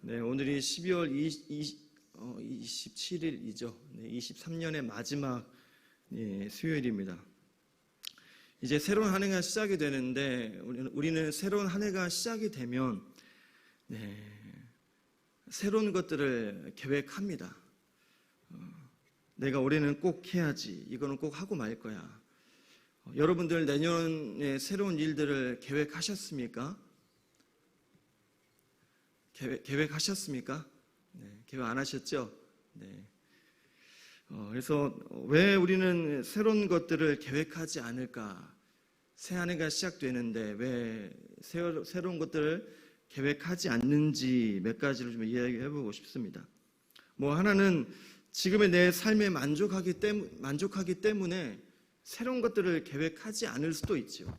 네, 오늘이 12월 20, 어, 27일이죠. 네, 23년의 마지막 예, 수요일입니다. 이제 새로운 한 해가 시작이 되는데 우리는, 우리는 새로운 한 해가 시작이 되면 네, 새로운 것들을 계획합니다. 어, 내가 올해는 꼭 해야지. 이거는 꼭 하고 말 거야. 어, 여러분들 내년에 새로운 일들을 계획하셨습니까? 계획, 계획 하셨습니까? 네, 계획 안 하셨죠? 네. 어, 그래서 왜 우리는 새로운 것들을 계획하지 않을까? 새 한 해가 시작되는데 왜 새로, 새로운 것들을 계획하지 않는지 몇 가지를 좀 이야기해 보고 싶습니다. 뭐 하나는 지금의 내 삶에 만족하기, 때문, 만족하기 때문에 새로운 것들을 계획하지 않을 수도 있죠.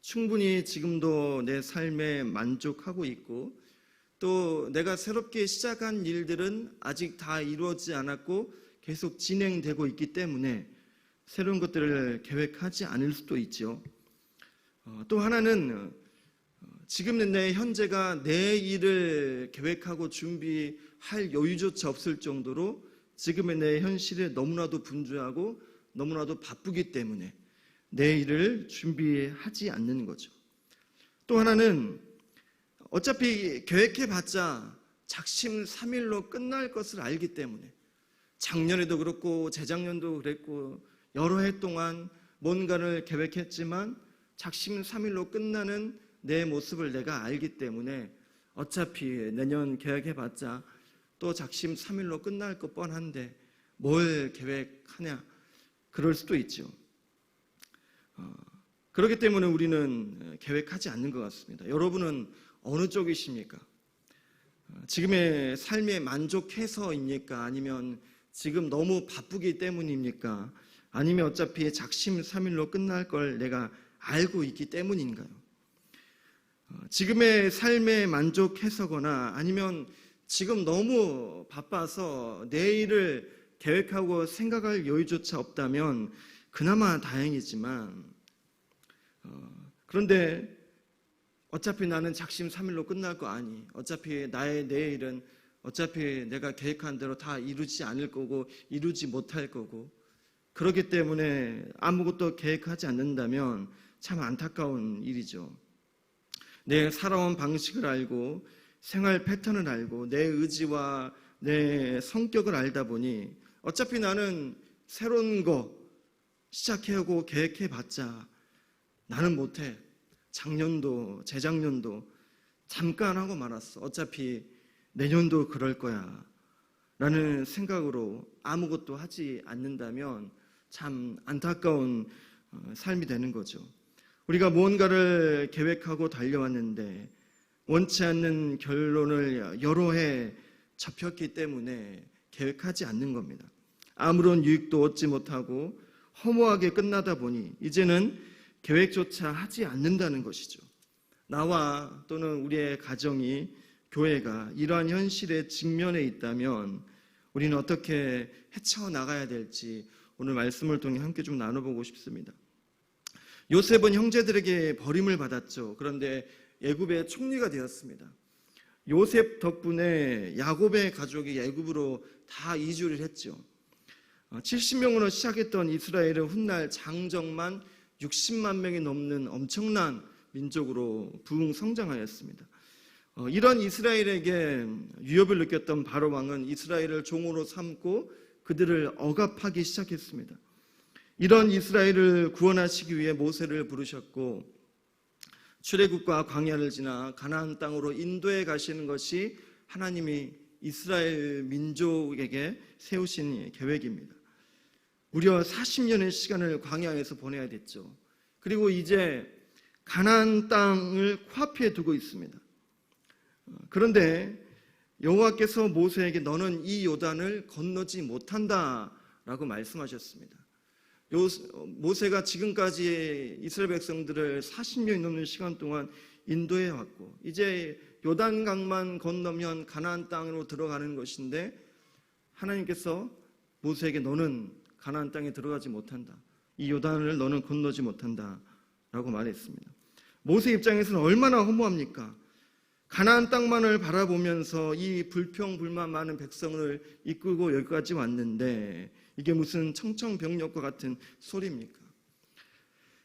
충분히 지금도 내 삶에 만족하고 있고 또 내가 새롭게 시작한 일들은 아직 다 이루어지지 않았고 계속 진행되고 있기 때문에 새로운 것들을 계획하지 않을 수도 있죠. 어, 또 하나는 어, 지금 내 현재가 내 일을 계획하고 준비할 여유조차 없을 정도로 지금의 내 현실에 너무나도 분주하고 너무나도 바쁘기 때문에 내 일을 준비하지 않는 거죠. 또 하나는 어차피 계획해봤자 작심 삼일로 끝날 것을 알기 때문에 작년에도 그렇고 재작년도 그랬고 여러 해 동안 뭔가를 계획했지만 작심 삼일로 끝나는 내 모습을 내가 알기 때문에 어차피 내년 계획해봤자 또 작심 삼일로 끝날 것 뻔한데 뭘 계획하냐 그럴 수도 있죠. 어, 그렇기 때문에 우리는 계획하지 않는 것 같습니다. 여러분은 어느 쪽이십니까? 어, 지금의 삶에 만족해서입니까? 아니면 지금 너무 바쁘기 때문입니까? 아니면 어차피 작심 삼일로 끝날 걸 내가 알고 있기 때문인가요? 어, 지금의 삶에 만족해서거나 아니면 지금 너무 바빠서 내일을 계획하고 생각할 여유조차 없다면 그나마 다행이지만 어, 그런데 어차피 나는 작심 삼일로 끝날 거 아니. 어차피 나의 내일은 어차피 내가 계획한 대로 다 이루지 않을 거고 이루지 못할 거고 그렇기 때문에 아무것도 계획하지 않는다면 참 안타까운 일이죠. 내 살아온 방식을 알고 생활 패턴을 알고 내 의지와 내 성격을 알다 보니 어차피 나는 새로운 거 시작해오고 계획해봤자 나는 못해. 작년도, 재작년도 잠깐 하고 말았어. 어차피 내년도 그럴 거야. 라는 생각으로 아무것도 하지 않는다면 참 안타까운 어, 삶이 되는 거죠. 우리가 무언가를 계획하고 달려왔는데 원치 않는 결론을 여러 해 접혔기 때문에 계획하지 않는 겁니다. 아무런 유익도 얻지 못하고 허무하게 끝나다 보니 이제는 계획조차 하지 않는다는 것이죠. 나와 또는 우리의 가정이 교회가 이러한 현실에 직면해 있다면 우리는 어떻게 헤쳐나가야 될지 오늘 말씀을 통해 함께 좀 나눠보고 싶습니다. 요셉은 형제들에게 버림을 받았죠. 그런데 애굽의 총리가 되었습니다. 요셉 덕분에 야곱의 가족이 애굽으로 다 이주를 했죠. 70명으로 시작했던 이스라엘은 훗날 장정만 60만 명이 넘는 엄청난 민족으로 부흥 성장하였습니다. 어, 이런 이스라엘에게 위협을 느꼈던 바로 왕은 이스라엘을 종으로 삼고 그들을 억압하기 시작했습니다. 이런 이스라엘을 구원하시기 위해 모세를 부르셨고 출애굽과 광야를 지나 가나안 땅으로 인도해 가시는 것이 하나님이 이스라엘 민족에게 세우신 계획입니다. 무려 40년의 시간을 광야에서 보내야 됐죠. 그리고 이제 가나안 땅을 코앞에 두고 있습니다. 어, 그런데 여호와께서 모세에게 너는 이 요단을 건너지 못한다라고 말씀하셨습니다. 요, 모세가 지금까지 이스라엘 백성들을 40년이 넘는 시간 동안 인도해 왔고 이제 요단강만 건너면 가나안 땅으로 들어가는 것인데 하나님께서 모세에게 너는 가나안 땅에 들어가지 못한다. 이 요단을 너는 건너지 못한다 라고 말했습니다. 모세 입장에서는 얼마나 허무합니까? 가나안 땅만을 바라보면서 이 불평 불만 많은 백성을 이끌고 여기까지 왔는데 이게 무슨 청청병력과 같은 소리입니까?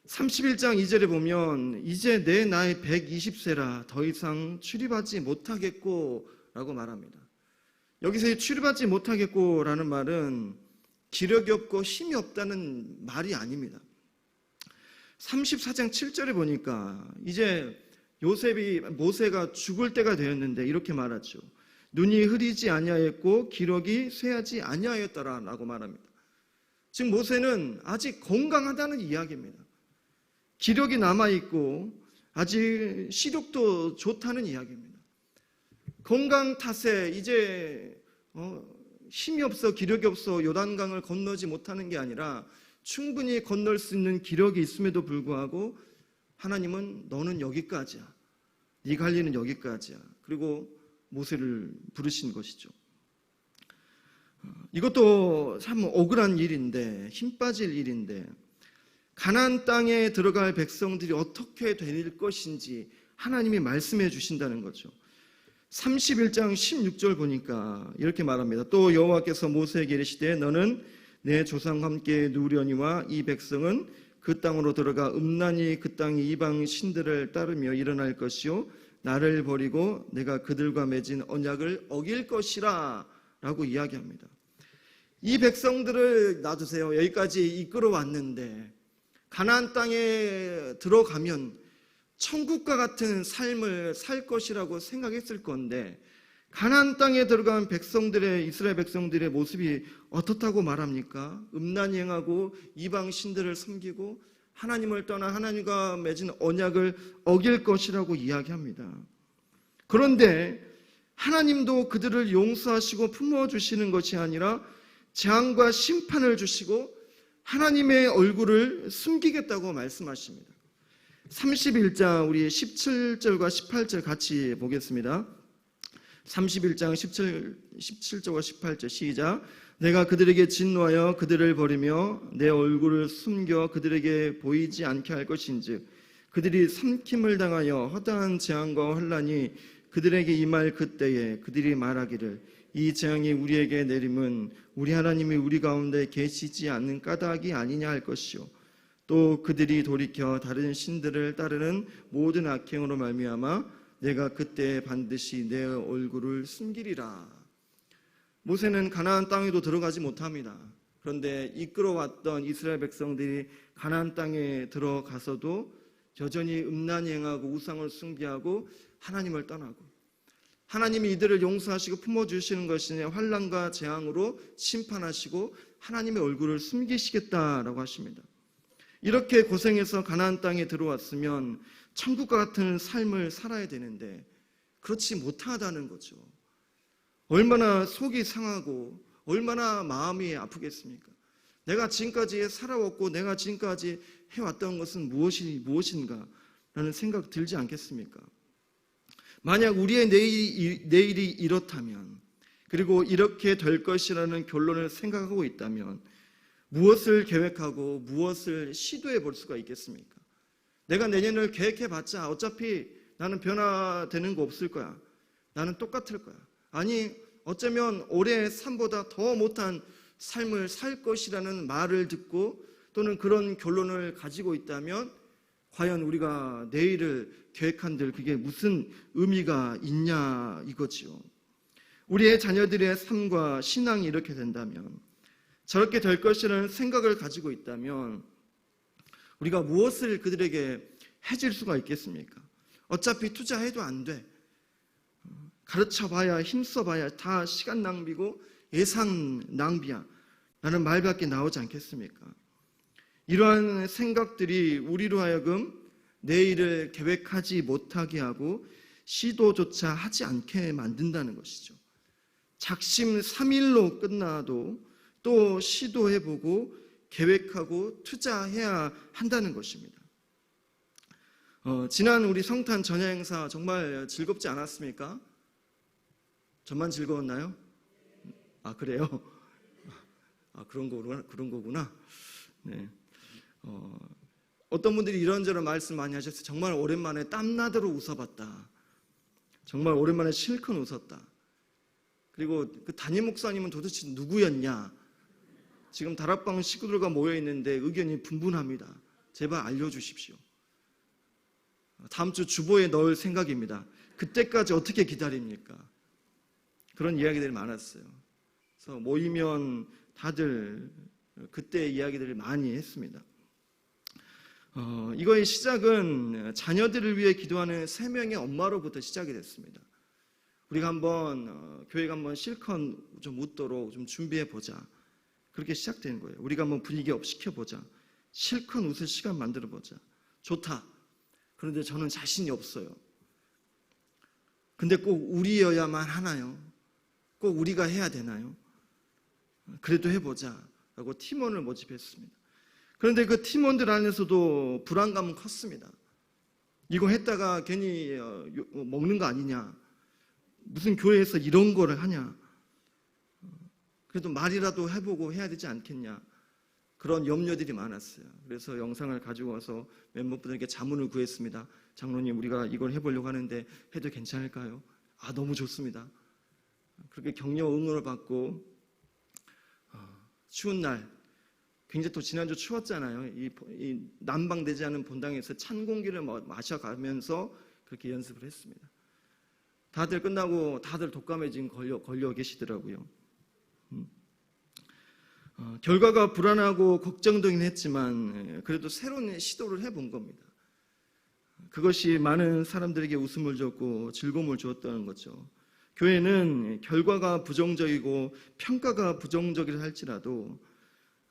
31장 2절에 보면 이제 내 나이 120세라 더 이상 출입하지 못하겠고 라고 말합니다. 여기서 이 출입하지 못하겠고라는 말은 기력이 없고 힘이 없다는 말이 아닙니다. 34장 7절에 보니까 이제 요셉이 모세가 죽을 때가 되었는데 이렇게 말하죠. 눈이 흐리지 아니하였고 기력이 쇠하지 아니하였더라라고 말합니다. 지금 모세는 아직 건강하다는 이야기입니다. 기력이 남아 있고 아직 시력도 좋다는 이야기입니다. 건강 탓에 이제 어, 힘이 없어 기력이 없어 요단강을 건너지 못하는 게 아니라 충분히 건널 수 있는 기력이 있음에도 불구하고 하나님은 너는 여기까지야. 네 관리는 여기까지야. 그리고 모세를 부르신 것이죠. 어, 이것도 참 억울한 일인데 힘 빠질 일인데 가나안 땅에 들어갈 백성들이 어떻게 될 것인지 하나님이 말씀해 주신다는 거죠. 31장 16절 보니까 이렇게 말합니다. 또 여호와께서 모세에게 이르시되 너는 내 조상과 함께 누려니와 이 백성은 그 땅으로 들어가 음란히 그 땅의 이방 신들을 따르며 일어날 것이요 나를 버리고 내가 그들과 맺은 언약을 어길 것이라 라고 이야기합니다. 이 백성들을 놔두세요. 여기까지 이끌어 왔는데 가나안 땅에 들어가면 천국과 같은 삶을 살 것이라고 생각했을 건데 가나안 땅에 들어간 백성들의 이스라엘 백성들의 모습이 어떻다고 말합니까? 음란히 행하고 이방 신들을 섬기고 하나님을 떠나 하나님과 맺은 언약을 어길 것이라고 이야기합니다. 그런데 하나님도 그들을 용서하시고 품어 주시는 것이 아니라 재앙과 심판을 주시고 하나님의 얼굴을 숨기겠다고 말씀하십니다. 31장 우리 17절과 18절 같이 보겠습니다. 31장 17, 17절과 18절 시작. 내가 그들에게 진노하여 그들을 버리며 내 얼굴을 숨겨 그들에게 보이지 않게 할 것인즉 그들이 삼킴을 당하여 허다한 재앙과 환란이 그들에게 임할 그때에 그들이 말하기를 이 재앙이 우리에게 내림은 우리 하나님이 우리 가운데 계시지 않는 까닭이 아니냐 할 것이요 또 그들이 돌이켜 다른 신들을 따르는 모든 악행으로 말미암아 내가 그때 반드시 내 얼굴을 숨기리라. 모세는 가나안 땅에도 들어가지 못합니다. 그런데 이끌어왔던 이스라엘 백성들이 가나안 땅에 들어가서도 여전히 음란히 행하고 우상을 숭배하고 하나님을 떠나고 하나님이 이들을 용서하시고 품어주시는 것이냐 환란과 재앙으로 심판하시고 하나님의 얼굴을 숨기시겠다라고 하십니다. 이렇게 고생해서 가나안 땅에 들어왔으면 천국과 같은 삶을 살아야 되는데 그렇지 못하다는 거죠. 얼마나 속이 상하고 얼마나 마음이 아프겠습니까? 내가 지금까지 살아왔고 내가 지금까지 해왔던 것은 무엇이 무엇인가? 라는 생각 들지 않겠습니까? 만약 우리의 내일이, 내일이 이렇다면 그리고 이렇게 될 것이라는 결론을 생각하고 있다면 무엇을 계획하고 무엇을 시도해 볼 수가 있겠습니까? 내가 내년을 계획해 봤자 어차피 나는 변화되는 거 없을 거야. 나는 똑같을 거야. 아니, 어쩌면 올해 삶보다 더 못한 삶을 살 것이라는 말을 듣고 또는 그런 결론을 가지고 있다면 과연 우리가 내일을 계획한들 그게 무슨 의미가 있냐 이거지요. 우리의 자녀들의 삶과 신앙이 이렇게 된다면 저렇게 될 것이라는 생각을 가지고 있다면 우리가 무엇을 그들에게 해줄 수가 있겠습니까? 어차피 투자해도 안 돼. 가르쳐 봐야 힘써 봐야 다 시간 낭비고 예상 낭비야. 라는 말밖에 나오지 않겠습니까? 이러한 생각들이 우리로 하여금 내일을 계획하지 못하게 하고 시도조차 하지 않게 만든다는 것이죠. 작심 3일로 끝나도 또 시도해보고 계획하고 투자해야 한다는 것입니다. 어, 지난 우리 성탄 전야 행사 정말 즐겁지 않았습니까? 저만 즐거웠나요? 아 그래요? 아 그런 거구나 그런 거구나. 네. 어, 어떤 분들이 이런저런 말씀 많이 하셨어요. 정말 오랜만에 땀나도록 웃어봤다. 정말 오랜만에 실컷 웃었다. 그리고 그 담임 목사님은 도대체 누구였냐? 지금 다락방 식구들과 모여 있는데 의견이 분분합니다. 제발 알려주십시오. 다음 주 주보에 넣을 생각입니다. 그때까지 어떻게 기다립니까? 그런 이야기들이 많았어요. 그래서 모이면 다들 그때 이야기들을 많이 했습니다. 어, 이거의 시작은 자녀들을 위해 기도하는 세 명의 엄마로부터 시작이 됐습니다. 우리가 한번 어, 교회가 한번 실컷 좀 웃도록 좀 준비해 보자. 그렇게 시작된 거예요. 우리가 한번 분위기 업 시켜 보자. 실컷 웃을 시간 만들어 보자. 좋다. 그런데 저는 자신이 없어요. 근데 꼭 우리여야만 하나요? 꼭 우리가 해야 되나요? 그래도 해보자. 라고 팀원을 모집했습니다. 그런데 그 팀원들 안에서도 불안감은 컸습니다. 이거 했다가 괜히 어, 요- 어, 먹는 거 아니냐. 무슨 교회에서 이런 거를 하냐. 그래도 말이라도 해보고 해야 되지 않겠냐. 그런 염려들이 많았어요. 그래서 영상을 가지고 와서 멤버분들에게 자문을 구했습니다. 장로님, 우리가 이걸 해보려고 하는데 해도 괜찮을까요? 아, 너무 좋습니다. 그렇게 격려 응원을 받고 어, 추운 날 굉장히 또 지난주 추웠잖아요. 이, 이 난방되지 않은 본당에서 찬 공기를 마- 마셔가면서 그렇게 연습을 했습니다. 다들 끝나고 다들 독감에 지금 걸려, 걸려 계시더라고요. 음. 어, 결과가 불안하고 걱정되긴 했지만 예, 그래도 새로운 시도를 해본 겁니다. 그것이 많은 사람들에게 웃음을 줬고 즐거움을 주었다는 거죠. 교회는 결과가 부정적이고 평가가 부정적이라 할지라도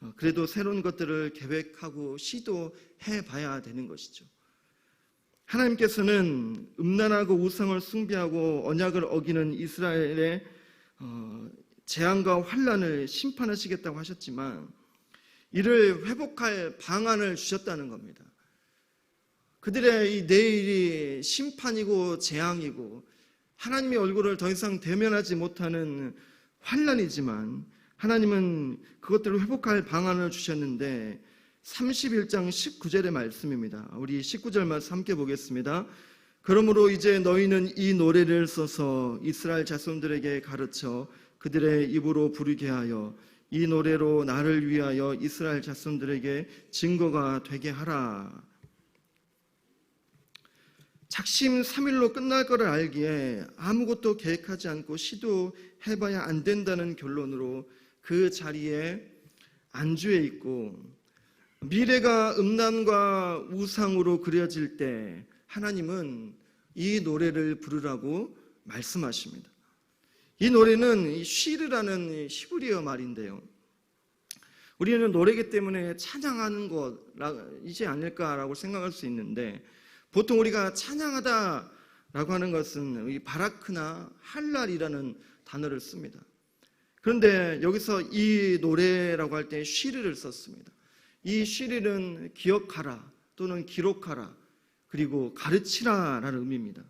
어, 그래도 새로운 것들을 계획하고 시도해 봐야 되는 것이죠. 하나님께서는 음란하고 우상을 숭배하고 언약을 어기는 이스라엘의 어, 재앙과 환란을 심판하시겠다고 하셨지만 이를 회복할 방안을 주셨다는 겁니다. 그들의 이 내일이 심판이고 재앙이고 하나님의 얼굴을 더 이상 대면하지 못하는 환란이지만 하나님은 그것들을 회복할 방안을 주셨는데 31장 19절의 말씀입니다. 우리 19절 말씀 함께 보겠습니다. 그러므로 이제 너희는 이 노래를 써서 이스라엘 자손들에게 가르쳐 그들의 입으로 부르게 하여 이 노래로 나를 위하여 이스라엘 자손들에게 증거가 되게 하라. 작심 삼일로 끝날 거를 알기에 아무것도 계획하지 않고 시도해봐야 안 된다는 결론으로 그 자리에 안주해 있고 미래가 음란과 우상으로 그려질 때 하나님은 이 노래를 부르라고 말씀하십니다. 이 노래는 이 쉬르라는 히브리어 말인데요. 우리는 노래기 때문에 찬양하는 것이지 않을까라고 생각할 수 있는데 보통 우리가 찬양하다라고 하는 것은 이 바라크나 할랄이라는 단어를 씁니다. 그런데 여기서 이 노래라고 할 때 쉬르를 썼습니다. 이 쉬르는 기억하라 또는 기록하라 그리고 가르치라라는 의미입니다.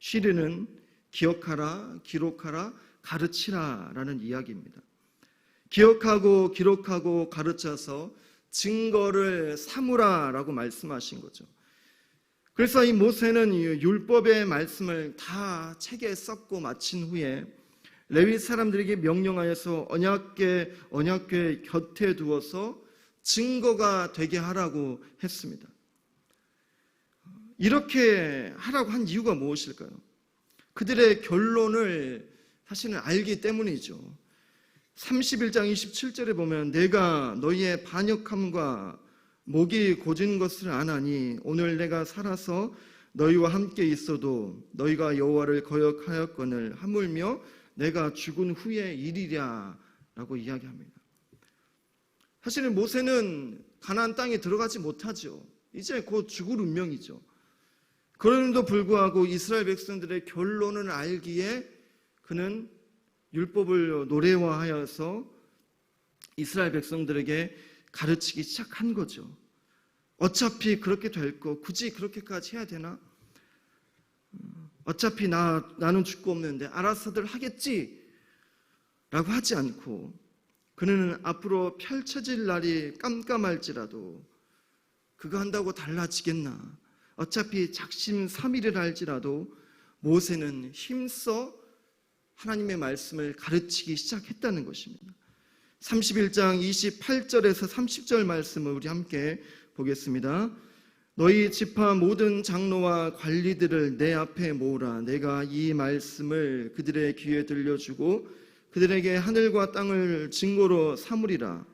쉬르는 기억하라, 기록하라, 가르치라라는 이야기입니다. 기억하고 기록하고 가르쳐서 증거를 삼으라라고 말씀하신 거죠. 그래서 이 모세는 이 율법의 말씀을 다 책에 썼고 마친 후에 레위 사람들에게 명령하여서 언약궤 언약궤 곁에 두어서 증거가 되게 하라고 했습니다. 이렇게 하라고 한 이유가 무엇일까요? 그들의 결론을 사실은 알기 때문이죠. 31장 27절에 보면 내가 너희의 반역함과 목이 고진 것을 아나니 오늘 내가 살아서 너희와 함께 있어도 너희가 여호와를 거역하였거늘 하물며 내가 죽은 후에 일이랴라고 이야기합니다. 사실은 모세는 가나안 땅에 들어가지 못하죠. 이제 곧 죽을 운명이죠. 그럼에도 불구하고 이스라엘 백성들의 결론을 알기에 그는 율법을 노래화하여서 이스라엘 백성들에게 가르치기 시작한 거죠. 어차피 그렇게 될 거, 굳이 그렇게까지 해야 되나? 어차피 나, 나는 죽고 없는데 알아서들 하겠지. 라고 하지 않고 그는 앞으로 펼쳐질 날이 깜깜할지라도 그거 한다고 달라지겠나. 어차피 작심 삼일을 할지라도 모세는 힘써 하나님의 말씀을 가르치기 시작했다는 것입니다. 31장 28절에서 30절 말씀을 우리 함께 보겠습니다. 너희 지파 모든 장로와 관리들을 내 앞에 모으라. 내가 이 말씀을 그들의 귀에 들려주고 그들에게 하늘과 땅을 증거로 삼으리라.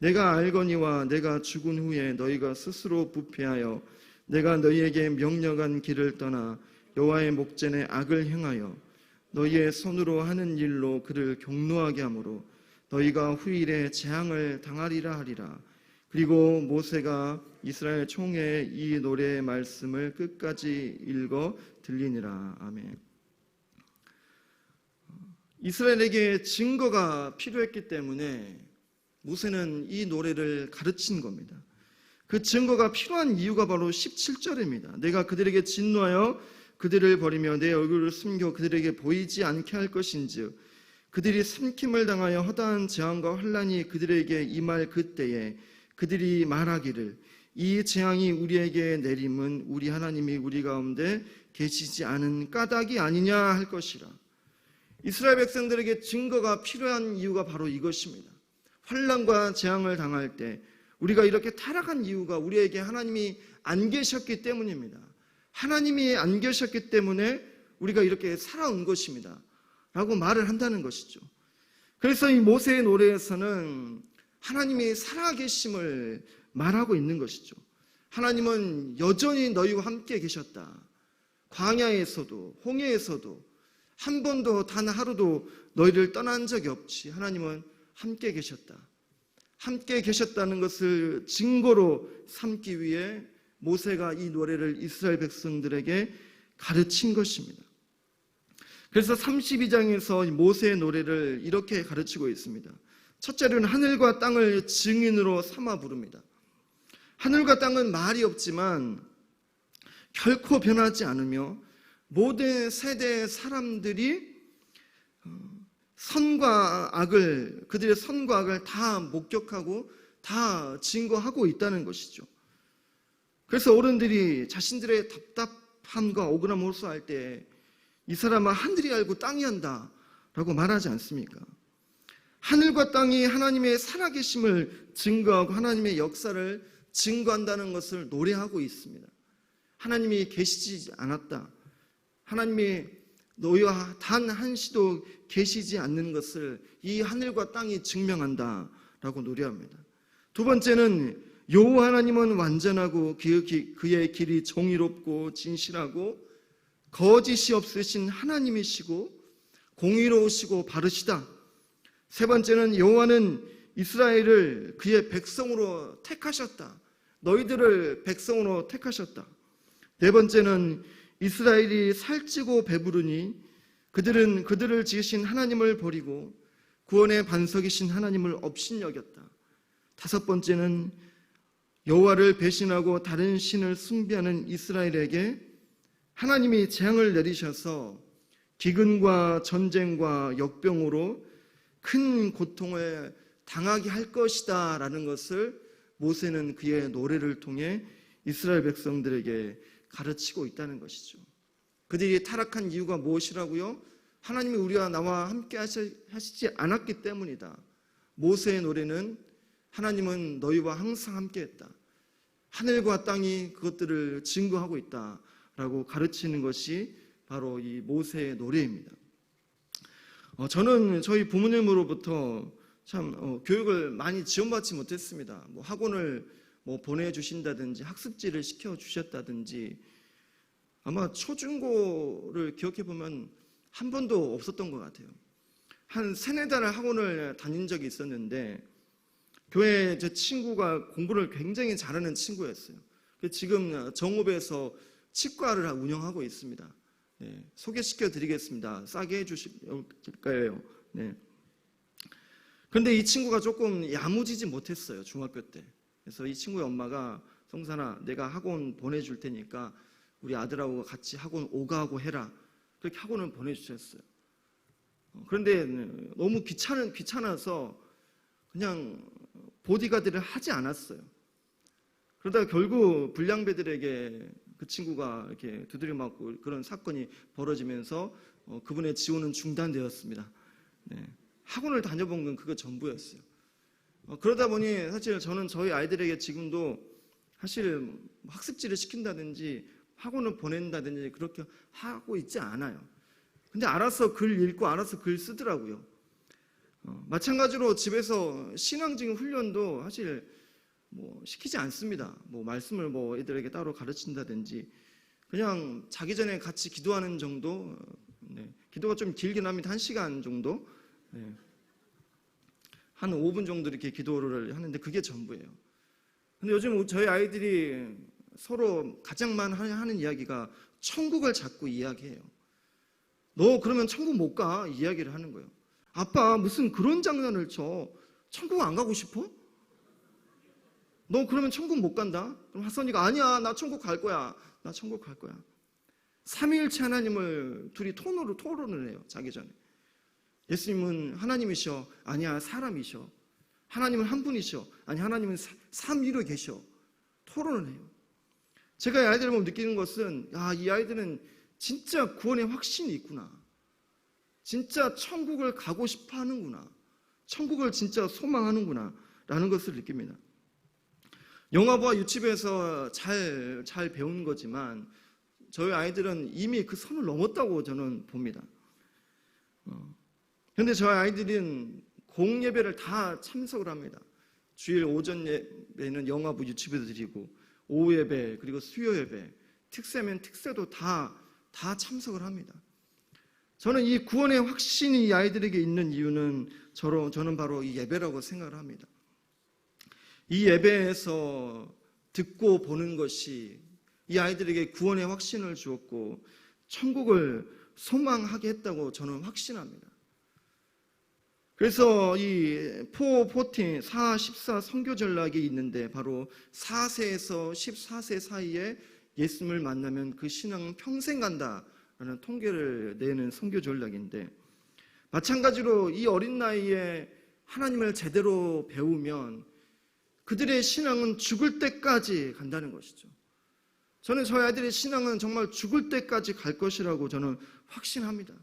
내가 알거니와 내가 죽은 후에 너희가 스스로 부패하여 내가 너희에게 명령한 길을 떠나 여호와의 목전에 악을 행하여 너희의 손으로 하는 일로 그를 경노하게 하므로 너희가 후일에 재앙을 당하리라 하리라. 그리고 모세가 이스라엘 총회에 이 노래의 말씀을 끝까지 읽어 들리니라. 아멘. 이스라엘에게 증거가 필요했기 때문에 모세는 이 노래를 가르친 겁니다. 그 증거가 필요한 이유가 바로 17절입니다. 내가 그들에게 진노하여 그들을 버리며 내 얼굴을 숨겨 그들에게 보이지 않게 할 것인즉 그들이 삼킴을 당하여 허다한 재앙과 환란이 그들에게 임할 그때에 그들이 말하기를 이 재앙이 우리에게 내림은 우리 하나님이 우리 가운데 계시지 않은 까닭이 아니냐 할 것이라. 이스라엘 백성들에게 증거가 필요한 이유가 바로 이것입니다. 환란과 재앙을 당할 때 우리가 이렇게 타락한 이유가 우리에게 하나님이 안 계셨기 때문입니다. 하나님이 안 계셨기 때문에 우리가 이렇게 살아온 것입니다. 라고 말을 한다는 것이죠. 그래서 이 모세의 노래에서는 하나님이 살아계심을 말하고 있는 것이죠. 하나님은 여전히 너희와 함께 계셨다. 광야에서도, 홍해에서도, 한 번도 단 하루도 너희를 떠난 적이 없지. 하나님은 함께 계셨다. 함께 계셨다는 것을 증거로 삼기 위해 모세가 이 노래를 이스라엘 백성들에게 가르친 것입니다. 그래서 32장에서 모세의 노래를 이렇게 가르치고 있습니다. 첫째로는 하늘과 땅을 증인으로 삼아 부릅니다. 하늘과 땅은 말이 없지만 결코 변하지 않으며 모든 세대의 사람들이 어, 선과 악을 그들의 선과 악을 다 목격하고 다 증거하고 있다는 것이죠. 그래서 어른들이 자신들의 답답함과 억울함을 호소할 때 이 사람은 하늘이 알고 땅이 한다 라고 말하지 않습니까? 하늘과 땅이 하나님의 살아계심을 증거하고 하나님의 역사를 증거한다는 것을 노래하고 있습니다. 하나님이 계시지 않았다. 하나님이 너희와 단 한시도 계시지 않는 것을 이 하늘과 땅이 증명한다. 라고 노래합니다. 두 번째는 여호와 하나님은 완전하고 그의 길이 정의롭고 진실하고 거짓이 없으신 하나님이시고 공의로우시고 바르시다. 세 번째는 여호와는 이스라엘을 그의 백성으로 택하셨다. 너희들을 백성으로 택하셨다. 네 번째는 이스라엘이 살찌고 배부르니 그들은 그들을 지으신 하나님을 버리고 구원의 반석이신 하나님을 업신여겼다. 다섯 번째는 여호와를 배신하고 다른 신을 숭배하는 이스라엘에게 하나님이 재앙을 내리셔서 기근과 전쟁과 역병으로 큰 고통을 당하게 할 것이다 라는 것을 모세는 그의 노래를 통해 이스라엘 백성들에게 가르치고 있다는 것이죠. 그들이 타락한 이유가 무엇이라고요? 하나님이 우리와 나와 함께 하시지 않았기 때문이다. 모세의 노래는 하나님은 너희와 항상 함께 했다. 하늘과 땅이 그것들을 증거하고 있다라고 가르치는 것이 바로 이 모세의 노래입니다. 어, 저는 저희 부모님으로부터 참 어, 교육을 많이 지원받지 못했습니다. 뭐 학원을 뭐 보내주신다든지 학습지를 시켜주셨다든지 아마 초중고를 기억해 보면 한 번도 없었던 것 같아요. 한 세네 달을 학원을 다닌 적이 있었는데 교회 제 친구가 공부를 굉장히 잘하는 친구였어요. 지금 정읍에서 치과를 운영하고 있습니다. 네, 소개시켜 드리겠습니다. 싸게 해주실까요? 네. 그런데 이 친구가 조금 야무지지 못했어요. 중학교 때. 그래서 이 친구의 엄마가 성산아, 내가 학원 보내줄 테니까 우리 아들하고 같이 학원 오가하고 해라. 그렇게 학원을 보내주셨어요. 그런데 너무 귀찮은, 귀찮아서 그냥 보디가드를 하지 않았어요. 그러다가 결국 불량배들에게 그 친구가 이렇게 두드려 맞고 그런 사건이 벌어지면서 어, 그분의 지원은 중단되었습니다. 네. 학원을 다녀본 건 그거 전부였어요. 어, 그러다 보니 사실 저는 저희 아이들에게 지금도 사실 학습지를 시킨다든지 학원을 보낸다든지 그렇게 하고 있지 않아요. 근데 알아서 글 읽고 알아서 글 쓰더라고요. 어, 마찬가지로 집에서 신앙적인 훈련도 사실 뭐 시키지 않습니다. 뭐 말씀을 뭐 애들에게 따로 가르친다든지 그냥 자기 전에 같이 기도하는 정도. 어, 네. 기도가 좀 길긴 합니다. 한 시간 정도. 네. 한 5분 정도 이렇게 기도를 하는데 그게 전부예요. 근데 요즘 저희 아이들이 서로 가장 많이 하는 이야기가 천국을 자꾸 이야기해요. 너 그러면 천국 못 가? 이야기를 하는 거예요. 아빠 무슨 그런 장난을 쳐? 천국 안 가고 싶어? 너 그러면 천국 못 간다? 그럼 하선이가 아니야 나 천국 갈 거야. 나 천국 갈 거야. 삼위일체 하나님을 둘이 토론으로 토론을 해요. 자기 전에. 예수님은 하나님이셔. 아니야 사람이셔. 하나님은 한 분이셔. 아니 하나님은 사- 삼위로 계셔. 토론을 해요. 제가 이 아이들을 보면 느끼는 것은 아, 이 아이들은 진짜 구원의 확신이 있구나. 진짜 천국을 가고 싶어 하는구나. 천국을 진짜 소망하는구나. 라는 것을 느낍니다. 영화부와 유치부에서 잘, 잘 배운 거지만 저희 아이들은 이미 그 선을 넘었다고 저는 봅니다. 그런데 저희 아이들은 공예배를 다 참석을 합니다. 주일 오전 예배는 영화부 유치부에서 드리고 오후 예배 그리고 수요 예배 특세면 특세도 다, 다 참석을 합니다. 저는 이 구원의 확신이 이 아이들에게 있는 이유는 저로, 저는 바로 이 예배라고 생각을 합니다. 이 예배에서 듣고 보는 것이 이 아이들에게 구원의 확신을 주었고 천국을 소망하게 했다고 저는 확신합니다. 그래서 이 포, 포틴, 4, 14 선교 전략이 있는데 바로 4세에서 14세 사이에 예수님을 만나면 그 신앙은 평생 간다 라는 통계를 내는 선교 전략인데 마찬가지로 이 어린 나이에 하나님을 제대로 배우면 그들의 신앙은 죽을 때까지 간다는 것이죠. 저는 저희 아이들의 신앙은 정말 죽을 때까지 갈 것이라고 저는 확신합니다.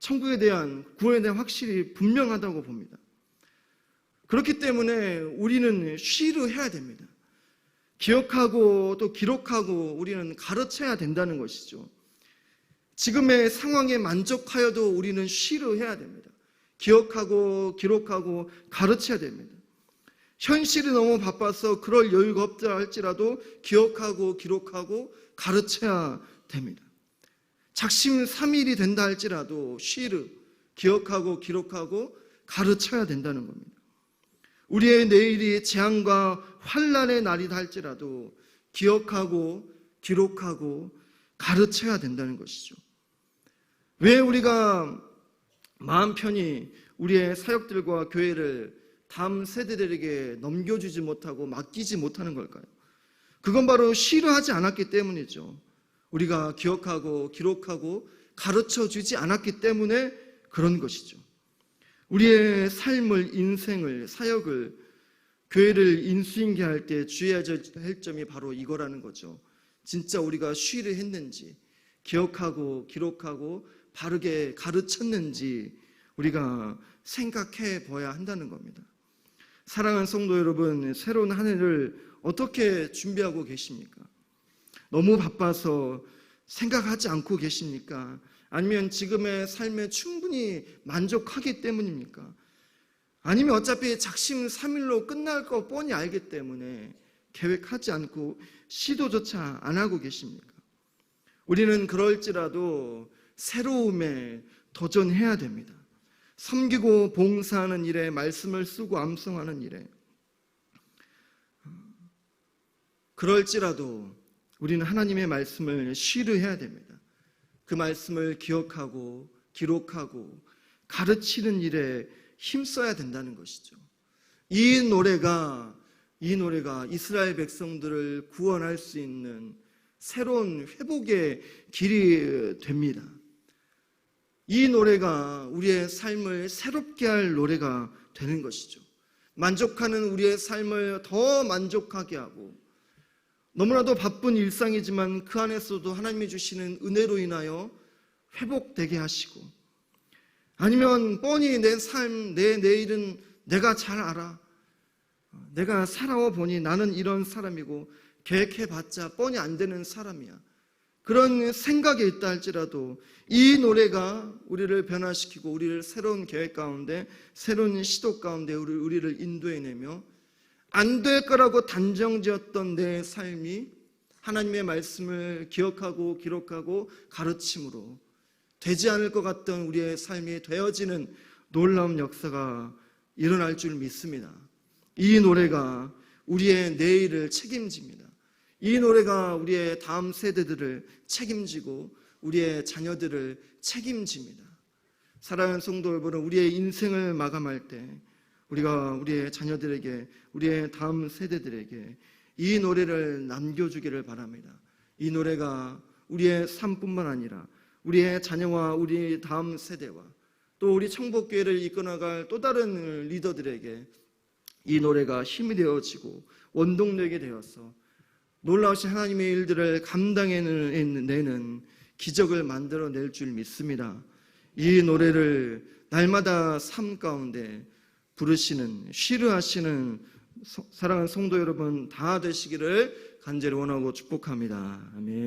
천국에 대한 구원에 대한 확실히 분명하다고 봅니다. 그렇기 때문에 우리는 쉬르해야 됩니다. 기억하고 또 기록하고 우리는 가르쳐야 된다는 것이죠. 지금의 상황에 만족하여도 우리는 쉬르해야 됩니다. 기억하고 기록하고 가르쳐야 됩니다. 현실이 너무 바빠서 그럴 여유가 없다 할지라도 기억하고 기록하고 가르쳐야 됩니다. 작심 삼일이 된다 할지라도 쉬르 기억하고 기록하고 가르쳐야 된다는 겁니다. 우리의 내일이 재앙과 환란의 날이다 할지라도 기억하고 기록하고 가르쳐야 된다는 것이죠. 왜 우리가 마음 편히 우리의 사역들과 교회를 다음 세대들에게 넘겨주지 못하고 맡기지 못하는 걸까요? 그건 바로 싫어하지 않았기 때문이죠. 우리가 기억하고 기록하고 가르쳐 주지 않았기 때문에 그런 것이죠. 우리의 삶을, 인생을, 사역을, 교회를 인수인계 할 때 주의해야 할 점이 바로 이거라는 거죠. 진짜 우리가 쉬를 했는지, 기억하고 기록하고 바르게 가르쳤는지 우리가 생각해 봐야 한다는 겁니다. 사랑하는 성도 여러분, 새로운 한 해를 어떻게 준비하고 계십니까? 너무 바빠서 생각하지 않고 계십니까? 아니면 지금의 삶에 충분히 만족하기 때문입니까? 아니면 어차피 작심 삼일로 끝날 거 뻔히 알기 때문에 계획하지 않고 시도조차 안 하고 계십니까? 우리는 그럴지라도 새로움에 도전해야 됩니다. 섬기고 봉사하는 일에 말씀을 쓰고 암송하는 일에 그럴지라도 우리는 하나님의 말씀을 쉬르해야 됩니다. 그 말씀을 기억하고 기록하고 가르치는 일에 힘써야 된다는 것이죠. 이 노래가 이 노래가 이스라엘 백성들을 구원할 수 있는 새로운 회복의 길이 됩니다. 이 노래가 우리의 삶을 새롭게 할 노래가 되는 것이죠. 만족하는 우리의 삶을 더 만족하게 하고 너무나도 바쁜 일상이지만 그 안에서도 하나님이 주시는 은혜로 인하여 회복되게 하시고 아니면 뻔히 내 삶, 내 내일은 내가 잘 알아. 내가 살아와 보니 나는 이런 사람이고 계획해봤자 뻔히 안 되는 사람이야. 그런 생각이 있다 할지라도 이 노래가 우리를 변화시키고 우리를 새로운 계획 가운데 새로운 시도 가운데 우리- 우리를 인도해내며 안 될 거라고 단정지었던 내 삶이 하나님의 말씀을 기억하고 기록하고 가르침으로 되지 않을 것 같던 우리의 삶이 되어지는 놀라운 역사가 일어날 줄 믿습니다. 이 노래가 우리의 내일을 책임집니다. 이 노래가 우리의 다음 세대들을 책임지고 우리의 자녀들을 책임집니다. 사랑하는 성도 여러분, 우리의 인생을 마감할 때 우리가 우리의 자녀들에게, 우리의 다음 세대들에게 이 노래를 남겨주기를 바랍니다. 이 노래가 우리의 삶뿐만 아니라 우리의 자녀와 우리 다음 세대와 또 우리 청복교회를 이끌어나갈 또 다른 리더들에게 이 노래가 힘이 되어지고 원동력이 되어서 놀라우신 하나님의 일들을 감당해내는 기적을 만들어낼 줄 믿습니다. 이 노래를 날마다 삶 가운데 부르시는 쉬르하시는 서- 사랑하는 성도 여러분 다 되시기를 간절히 원하고 축복합니다. 아멘.